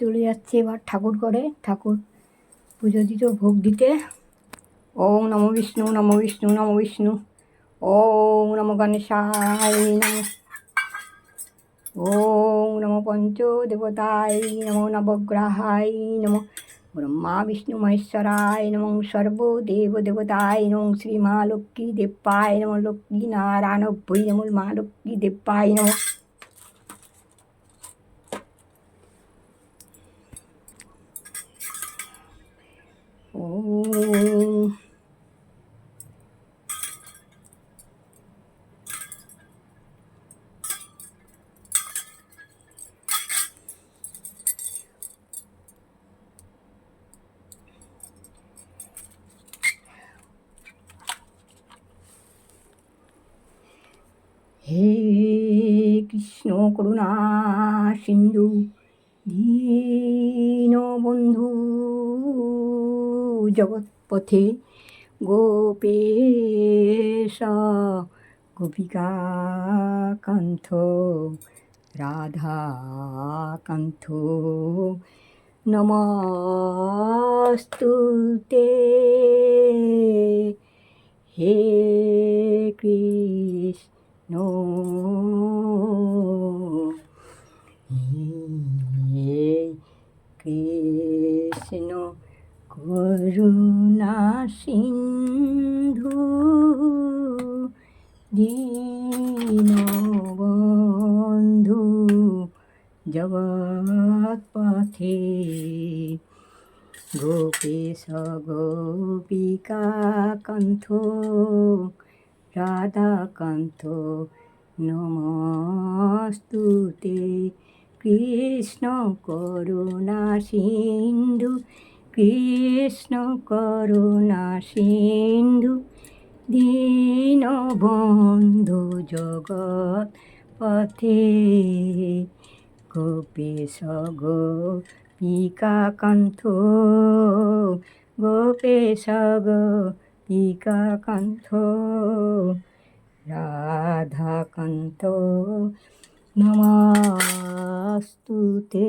চলে যাচ্ছে এবার ঠাকুর করে ঠাকুর পুজো দিতে, ভোগ দিতে। ওম নম বিষ্ণু নম বিষ্ণু, নমো বিষ্ণু। ওম নমো গণেশায় নমো। ওম নমো পঞ্চদেবতায় নমো, নবগ্রহায় নমো। ব্রহ্মা, বিষ্ণু, মহেশ্বরায় নমো। সর্বদেব দেবতায় নমো। শ্রী মা লক্ষ্মী দেব্যায় নম। লক্ষ্মী নারায়ণ ভৈ নমো। মা লক্ষ্মী দেব্যায় নমো। ওম হে কৃষ্ণ করুণা সিন্ধু দীনবন্ধু জগৎপথে গোপেশ গোপিকাকান্থ রাধাকান্থ নমস্তুতে হে কৃষ্ণ। হে কৃষ্ণ। করুণা সিন্ধু দীনবন্ধু জগৎপথে গোপেশ গোপিকাকান্থ রাধাকান্ত নমস্তুতে কৃষ্ণ করুণা সিন্ধু কৃষ্ণ করুণা সিন্ধু দীন বন্ধু জগৎ পথে। গোপেশ গোপিকাকান্থ গোপেশ গোপিকাকান্থ রাধাকান্ত নমস্তুতে।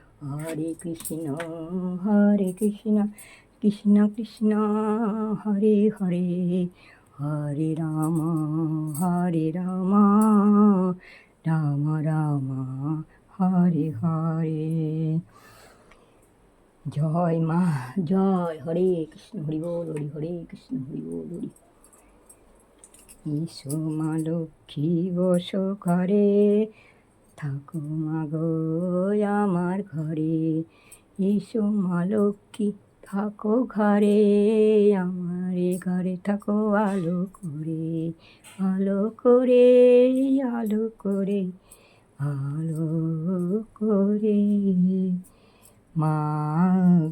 হরে কৃষ্ণ হরে কৃষ্ণ কৃষ্ণ কৃষ্ণ, হরে হরে হরে রাম হরে রাম রাম রাম, হরে হরে। জয় মা, জয় হরে কৃষ্ণ, হরি বল, হরি হরে কৃষ্ণ, হরি বল, হরি। ইসো মা লক্ষ্মী বস ঘরে, থাকো মা গো আমার ঘরে ইসো মা লক্ষ্মী, থাকো ঘরে, আমার ঘরে থাকো, আলো করে আলো করে আলো করে আলো করে। মা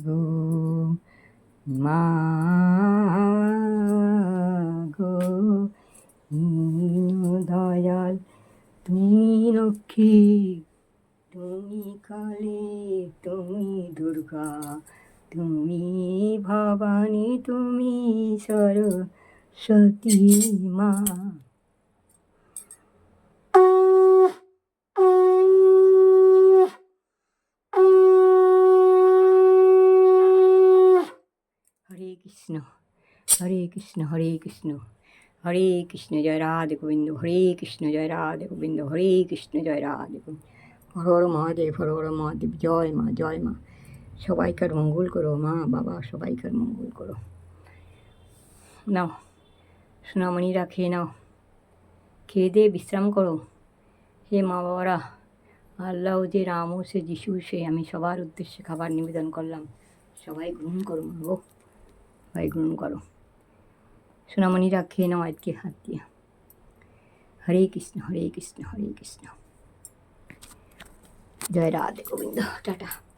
গো, মা দুর্গা, তুমি ভবানী, তুমি সরস্বতী মা। হরে কৃষ্ণ হরে কৃষ্ণ হরে কৃষ্ণ হরে কৃষ্ণ জয় রাধে গোবিন্দ, হরে কৃষ্ণ জয় রাধে গোবিন্দ, হরে কৃষ্ণ জয় রাধে গোবিন্দ। হর হর মহাদেব, হর হর মহাদেব, জয় মা জয় মা। সবাইকার মঙ্গল করো, মা, বাবা, সবাইকার মঙ্গল করো। নাও সোনামণিরা খেয়ে নাও। খেয়ে দিয়ে বিশ্রাম করো। হে মা বাবারা, আল্লাহ যে রাম সে যিশু, সে আমি সবার উদ্দেশ্যে খাবার নিবেদন করলাম। সবাই গ্রহণ করো মা গো, সবাই গ্রহণ করো। সোনামণিরা খেয়ে নাও আজকে হাত দিয়ে। হরে কৃষ্ণ হরে কৃষ্ণ হরে কৃষ্ণ। জয় রাধে গোবিন্দ, টাটা।